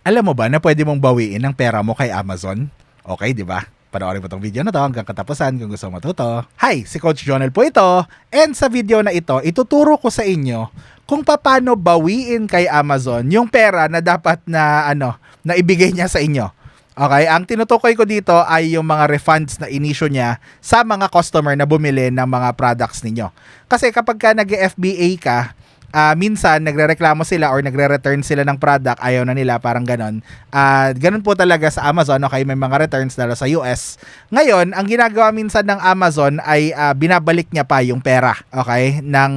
Alam mo ba na pwede mong bawiin ang pera mo kay Amazon? Okay, di ba? Panoorin mo tong video na to hanggang katapusan kung gusto mo matuto. Hi, si Coach Jonel po ito. And sa video na ito, ituturo ko sa inyo kung paano bawiin kay Amazon yung pera na dapat na ano, na ibigay niya sa inyo. Okay, ang tinutukoy ko dito ay yung mga refunds na inisyo niya sa mga customer na bumili ng mga products ninyo. Kasi kapag ka nag-FBA ka, ah, minsan nagrereklamo sila or nagre-return sila ng product, ayaw na nila, parang ganon. Ah, ganon po talaga sa Amazon, okay, may mga returns lalo sa US. Ngayon, ang ginagawa minsan ng Amazon ay ah, binabalik niya pa yung pera, okay, ng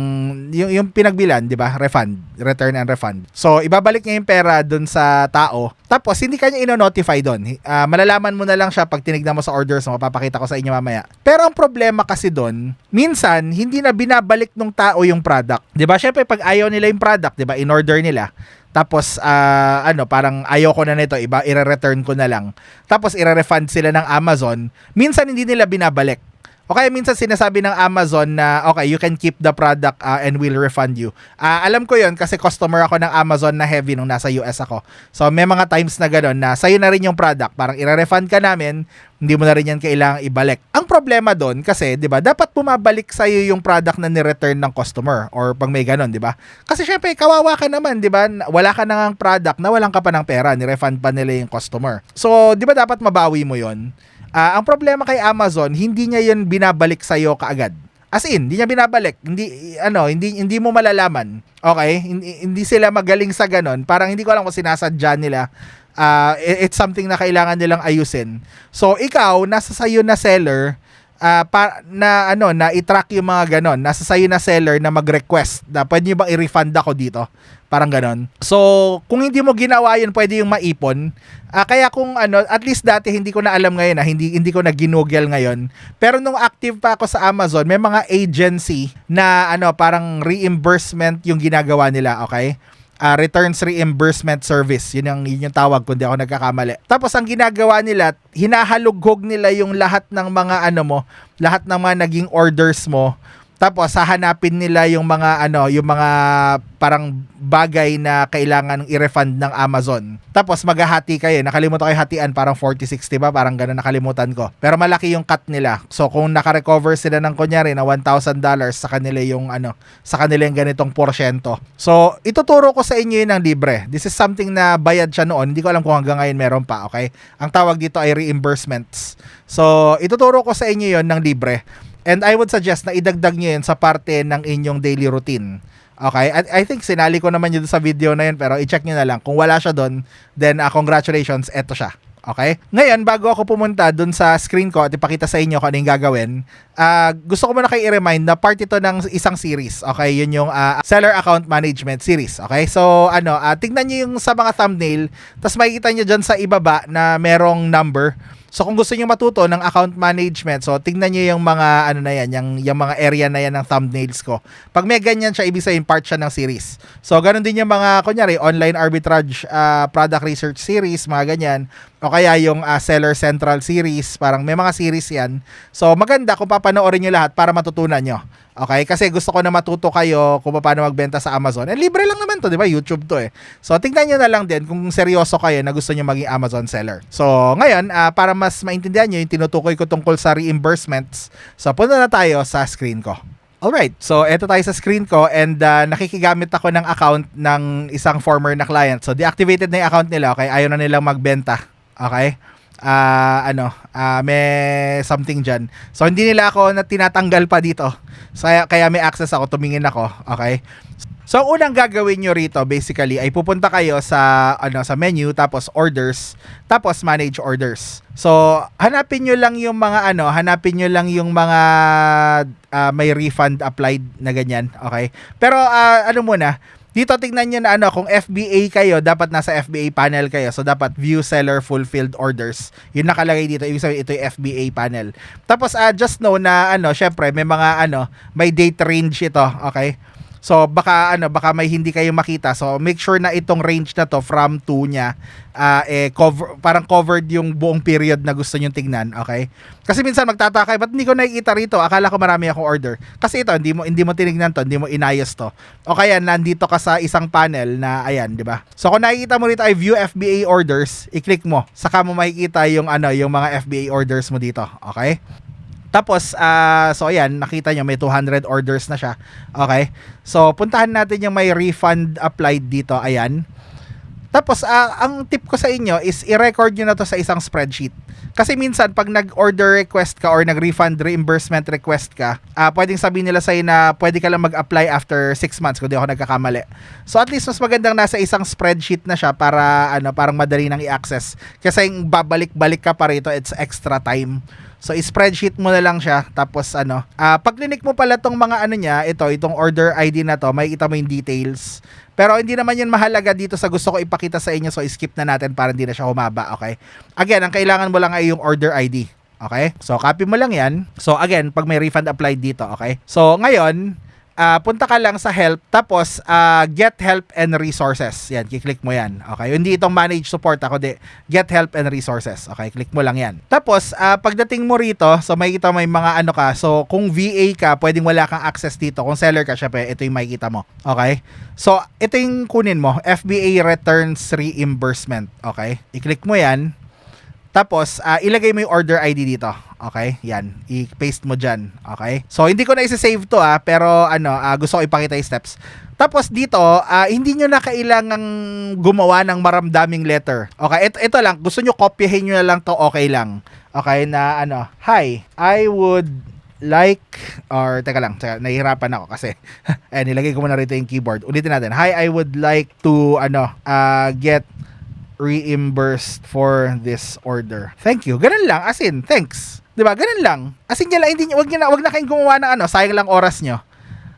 yung, yung pinagbilan, di ba? Refund, return and refund. So, ibabalik niya yung pera dun sa tao. Tapos, hindi kanya ino-notify doon. Ah, malalaman mo na lang siya pag tinignan mo sa orders mo, mapapakita ko sa inyo mamaya. Pero ang problema kasi doon, minsan, hindi na binabalik ng tao yung product. Di ba? Siyempre, pag ayaw nila yung product, di ba? In-order nila. Tapos, ah, ano, parang ayaw ko na nito, iba, ire-return ko na lang. Tapos, ire-refund sila ng Amazon. Minsan, hindi nila binabalik. O kaya minsan sinasabi ng Amazon na, okay, you can keep the product uh, and we'll refund you. Ah, alam ko yon kasi customer ako ng Amazon na heavy nung nasa US ako. So, may mga times na gano'n na sa'yo na rin yung product. Parang ire-refund ka namin, hindi mo na rin yan kailangang ibalik. Ang problema doon kasi, 'di ba, dapat bumabalik sa iyo yung product na ni-return ng customer or pag may ganun, 'di ba? Kasi syempre kawawa ka naman, 'di ba? Wala ka na ngang product na walang ka pa ng pera, ni-refund pa nila yung customer. So, 'di ba dapat mabawi mo 'yon? Ah, ang problema kay Amazon, hindi niya 'yon binabalik sa iyo kaagad. As in, hindi niya binabalik. Hindi ano, hindi hindi mo malalaman. Okay? Hindi, hindi sila magaling sa ganon. Parang hindi ko alam kung sinasadya nila uh, it's something na kailangan nilang ayusin. So ikaw nasa sayo na seller uh, pa, na ano na i-track yung mga ganon. Nasa sayo na seller na mag-request na pwede niyo bang i-refund ako dito. Parang ganon. So, kung hindi mo ginawa yun, pwede yung maipon. Ah, kaya kung ano, at least dati hindi ko na alam ngayon na hindi hindi ko na ginugel ngayon. Pero nung active pa ako sa Amazon, may mga agency na ano, parang reimbursement yung ginagawa nila, okay? Uh, returns reimbursement service. Yun ang, yun yung tawag kung di ako nagkakamali. Tapos ang ginagawa nila, hinahalughog nila yung lahat ng mga ano mo, lahat ng mga naging orders mo tapos hahanapin nila yung mga ano, yung mga parang bagay na kailangan i-refund ng Amazon. Tapos maghahati kayo. Nakalimutan kayo hatian parang 40-60 ba? Parang ganun nakalimutan ko. Pero malaki yung cut nila. So kung naka-recover sila ng kunyari na $1,000 sa kanila yung ano, sa kanila yung ganitong porsyento. So ituturo ko sa inyo yun ng libre. This is something na bayad siya noon. Hindi ko alam kung hanggang ngayon meron pa, okay? Ang tawag dito ay reimbursements. So ituturo ko sa inyo yon ng libre. And I would suggest na idagdag nyo yun sa parte ng inyong daily routine. Okay? I, I think sinali ko naman yun sa video na yun pero i-check nyo na lang. Kung wala siya doon, then uh, congratulations, eto siya. Okay? Ngayon, bago ako pumunta dun sa screen ko at ipakita sa inyo kung ano yung gagawin, uh, gusto ko muna kayo i-remind na part ito ng isang series. Okay? Yun yung uh, Seller Account Management series. Okay? So, ano, uh, tignan nyo yung sa mga thumbnail, tapos makikita nyo dyan sa ibaba na merong number So kung gusto niyo matuto ng account management, so tingnan niyo yung mga ano na yan, yung, yung mga area na yan ng thumbnails ko. Pag may ganyan siya, ibig sabihin part siya ng series. So ganun din yung mga kunyari online arbitrage uh, product research series, mga ganyan. O kaya yung uh, seller central series, parang may mga series yan. So maganda kung papanoorin niyo lahat para matutunan niyo. Okay? Kasi gusto ko na matuto kayo kung paano magbenta sa Amazon. And libre lang naman to, di ba? YouTube to eh. So, tingnan nyo na lang din kung seryoso kayo na gusto nyo maging Amazon seller. So, ngayon, uh, para mas maintindihan nyo yung tinutukoy ko tungkol sa reimbursements, so punta na tayo sa screen ko. Alright, so eto tayo sa screen ko and uh, nakikigamit ako ng account ng isang former na client. So deactivated na yung account nila, okay? Ayaw na nilang magbenta, okay? Uh, ano, uh, may something dyan. So, hindi nila ako na tinatanggal pa dito. So, kaya may access ako, tumingin ako. Okay? So, ang unang gagawin nyo rito, basically, ay pupunta kayo sa, ano, sa menu, tapos orders, tapos manage orders. So, hanapin nyo lang yung mga, ano, hanapin nyo lang yung mga uh, may refund applied na ganyan. Okay? Pero, uh, ano muna, dito tingnan niyo na ano, kung FBA kayo, dapat nasa FBA panel kayo. So dapat view seller fulfilled orders. Yun nakalagay dito. Ibig sabihin ito yung FBA panel. Tapos uh, just know na ano, syempre may mga ano, may date range ito, okay? So baka ano, baka may hindi kayo makita. So make sure na itong range na to from 2 niya ah, eh cover parang covered yung buong period na gusto niyo tingnan, okay? Kasi minsan magtataka, ba't hindi ko nakikita rito? Akala ko marami akong order. Kasi ito, hindi mo hindi mo tinignan to, hindi mo inayos to. O kaya nandito ka sa isang panel na ayan, di ba? So kung nakikita mo rito ay view FBA orders, i-click mo. Saka mo makikita yung ano, yung mga FBA orders mo dito, okay? Tapos, ah so ayan, nakita nyo may 200 orders na siya. Okay? So, puntahan natin yung may refund applied dito. Ayan. Tapos, ah, ang tip ko sa inyo is i-record nyo na to sa isang spreadsheet. Kasi minsan, pag nag-order request ka or nag-refund reimbursement request ka, ah, pwedeng sabihin nila sa'yo na pwede ka lang mag-apply after 6 months kung di ako nagkakamali. So, at least mas magandang nasa isang spreadsheet na siya para, ano, parang madali nang i-access. Kasi yung babalik-balik ka pa rito, it's extra time. So, spreadsheet mo na lang siya. Tapos, ano, ah pag linik mo pala tong mga ano niya, ito, itong order ID na to, makikita mo yung details. Pero hindi naman yun mahalaga dito sa gusto ko ipakita sa inyo. So, skip na natin para hindi na siya humaba, okay? Again, ang kailangan mo lang ay yung order ID. Okay? So, copy mo lang yan. So, again, pag may refund applied dito, okay? So, ngayon, ah, punta ka lang sa help tapos ah, get help and resources. Yan kiklik mo yan. Okay? Hindi itong manage support ako di. Get help and resources. Okay click mo lang yan. Tapos ah, pagdating mo rito so makikita may mga ano ka so kung VA ka pwedeng wala kang access dito. Kung seller ka syempre ito yung makikita mo. Okay? So ito yung kunin mo. FBA returns reimbursement. Okay? I-click mo yan tapos, ah, ilagay mo yung order ID dito. Okay? Yan. I-paste mo dyan. Okay? So, hindi ko na isa-save to ah, pero ano, ah, gusto ko ipakita yung steps. Tapos dito, ah, hindi nyo na kailangang gumawa ng maramdaming letter. Okay? Ito, ito lang. Gusto nyo kopyahin nyo na lang to okay lang. Okay? Na ano, Hi, I would like or teka lang, teka, nahihirapan ako kasi eh nilagay ko muna rito yung keyboard. Ulitin natin. Hi, I would like to ano, uh, get reimbursed for this order. Thank you. Ganun lang, as in, thanks. 'Di ba? Ganun lang. As in, yan lang, hindi wag niyo na wag na kayong gumawa ng ano, sayang lang oras nyo.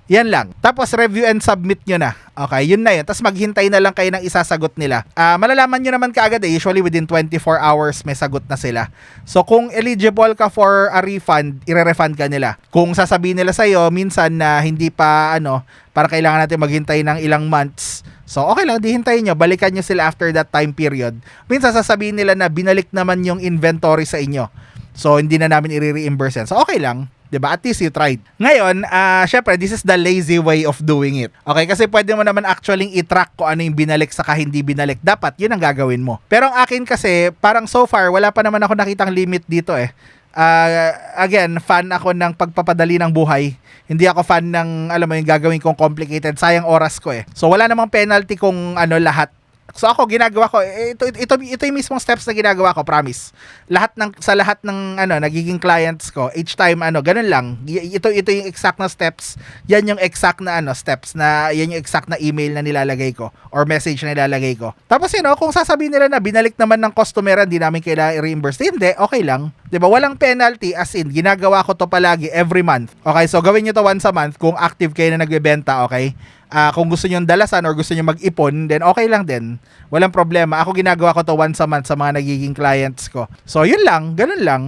Yan lang. Tapos review and submit nyo na. Okay, yun na yun. Tapos maghintay na lang kayo ng isasagot nila. Ah, malalaman nyo naman kaagad eh. Usually within 24 hours may sagot na sila. So kung eligible ka for a refund, ire-refund ka nila. Kung sasabihin nila sa'yo, minsan na hindi pa ano, para kailangan natin maghintay ng ilang months. So okay lang, di hintayin nyo. Balikan nyo sila after that time period. Minsan sasabihin nila na binalik naman yung inventory sa inyo. So hindi na namin i-reimburse yan. So okay lang. 'Di ba? At least you tried. Ngayon, ah syempre, this is the lazy way of doing it. Okay, kasi pwede mo naman actually i-track kung ano yung binalik saka hindi binalik. Dapat 'yun ang gagawin mo. Pero ang akin kasi, parang so far wala pa naman ako nakitang limit dito eh. Ah, again, fan ako ng pagpapadali ng buhay. Hindi ako fan ng alam mo yung gagawin kong complicated. Sayang oras ko eh. So wala namang penalty kung ano lahat So ako ginagawa ko eh, ito ito ito yung mismong steps na ginagawa ko, promise. Lahat ng sa lahat ng ano nagiging clients ko, each time ano, ganun lang. Ito ito yung exact na steps. Yan yung exact na ano steps na yan yung exact na email na nilalagay ko or message na nilalagay ko. Tapos yun, know, kung sasabihin nila na binalik naman ng customer, hindi namin kailangan i-reimburse. Hindi, okay lang. 'Di ba? Walang penalty as in ginagawa ko to palagi every month. Okay, so gawin niyo to once a month kung active kayo na nagbebenta, okay? Ah, kung gusto niyo dalasan or gusto niyo mag-ipon, then okay lang din. Walang problema. Ako ginagawa ko to once a month sa mga nagiging clients ko. So, yun lang, ganun lang.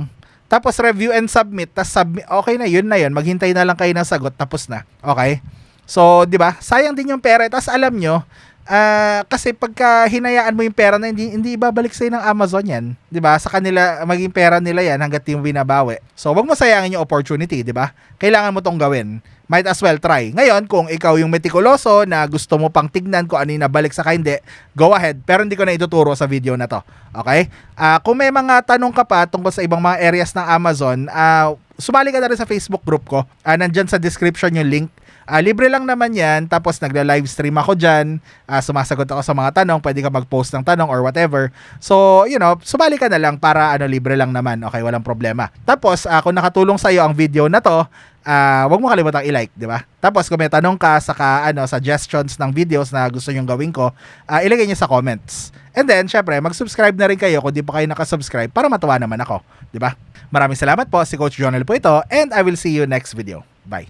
Tapos review and submit, tapos submit, okay na yun na yun. Maghintay na lang kayo ng sagot, tapos na. Okay? So, 'di ba? Sayang din yung pera. Tapos alam nyo, ah, kasi pagka hinayaan mo yung pera na hindi hindi ibabalik sa ng Amazon 'yan, 'di ba? Sa kanila maging pera nila 'yan hangga't yung binabawi. So, wag mo sayangin yung opportunity, 'di ba? Kailangan mo tong gawin. Might as well try. Ngayon, kung ikaw yung metikuloso na gusto mo pang tignan kung ano yung nabalik sa hindi, go ahead. Pero hindi ko na ituturo sa video na to. Okay? Ah, kung may mga tanong ka pa tungkol sa ibang mga areas ng Amazon, ah, sumali ka na rin sa Facebook group ko. Ah, nandyan sa description yung link. Ah, libre lang naman yan. Tapos nagla-live stream ako dyan. Ah, sumasagot ako sa mga tanong. Pwede ka mag-post ng tanong or whatever. So, you know, sumali ka na lang para ano, libre lang naman. Okay, walang problema. Tapos, ah, kung nakatulong sa'yo ang video na to, ah, wag mo kalimutang i-like, di ba? Tapos, kung may tanong ka saka ano, suggestions ng videos na gusto nyong gawin ko, ah, ilagay nyo sa comments. And then, syempre, mag-subscribe na rin kayo kung di pa kayo nakasubscribe para matuwa naman ako, di ba? Maraming salamat po. Si Coach Jonel po ito and I will see you next video. Bye.